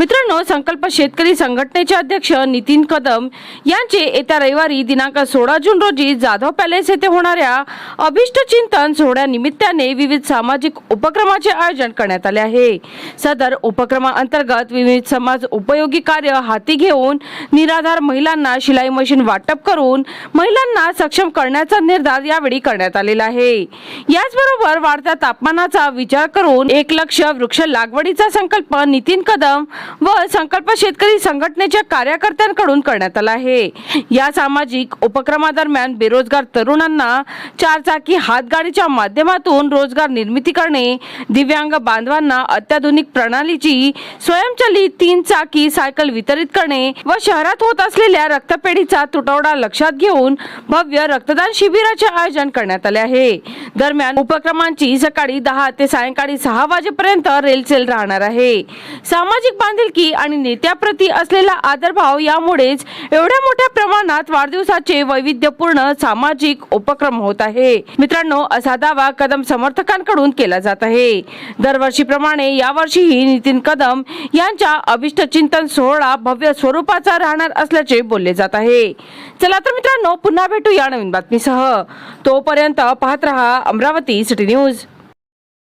मित्रांनो संकल्प शेतकरी संघटनेचे अध्यक्ष नितीन कदम यांचे येत्या रविवारी दिनांक सोळा जून रोजी जाधव पॅलेस येथे होणाऱ्या अभिष्ट चिंतन सोहळ्यानिमित्ताने विविध सामाजिक उपक्रमाचे आयोजन करण्यात आले आहे. सदर उपक्रमाअंतर्गत विविध समाज उपयोगी कार्य हाती घेऊन निराधार महिलांना शिलाई मशीन वाटप करून महिलांना सक्षम करण्याचा निर्धार यावेळी करण्यात आलेला आहे. याचबरोबर वाढत्या तापमानाचा विचार करून एक लक्ष वृक्ष लागवडीचा संकल्प नितीन कदम व संकल्प शेतकरी संघटनेच्या कार्यकर्त्यांकडून करण्यात आला आहे. या सामाजिक उपक्रमादरम्यान बेरोजगार तरुणांना चारचाकी हातगाडीच्या माध्यमातून रोजगार निर्मिती करणे दिव्यांग बांधवांना अत्याधुनिक प्रणालीची स्वयंचलित तीन चाकी सायकल वितरित करणे व शहरात होत असलेल्या रक्तपेढीचा तुटवडा लक्षात घेऊन भव्य रक्तदान शिबिराचे आयोजन करण्यात आले आहे. दरम्यान उपक्रमांची सकाळी दहा ते सायंकाळी सहा वाजेपर्यंत रेलसेल राहणार आहे. सामाजिक बांधिलकी आणि नेत्याप्रती असलेला आदरभाव यामुळेच एवढ्या मोठ्या प्रमाणात वाढदिवसाचे वैविध्यपूर्ण सामाजिक उपक्रम होत आहे. मित्रांनो असा दावा कदम समर्थकांकडून केला जात आहे. दरवर्षीप्रमाणे यावर्षीही नितीन कदम यांच्या अभिष्ट चिंतन सोहळा भव्य स्वरूपाचा राहणार असल्याचे बोलले जात आहे. चला तर मित्रांनो पुन्हा भेटू या नवीन बातमीसह. तोपर्यंत पाहत रहा अमरावती सिटी न्यूज.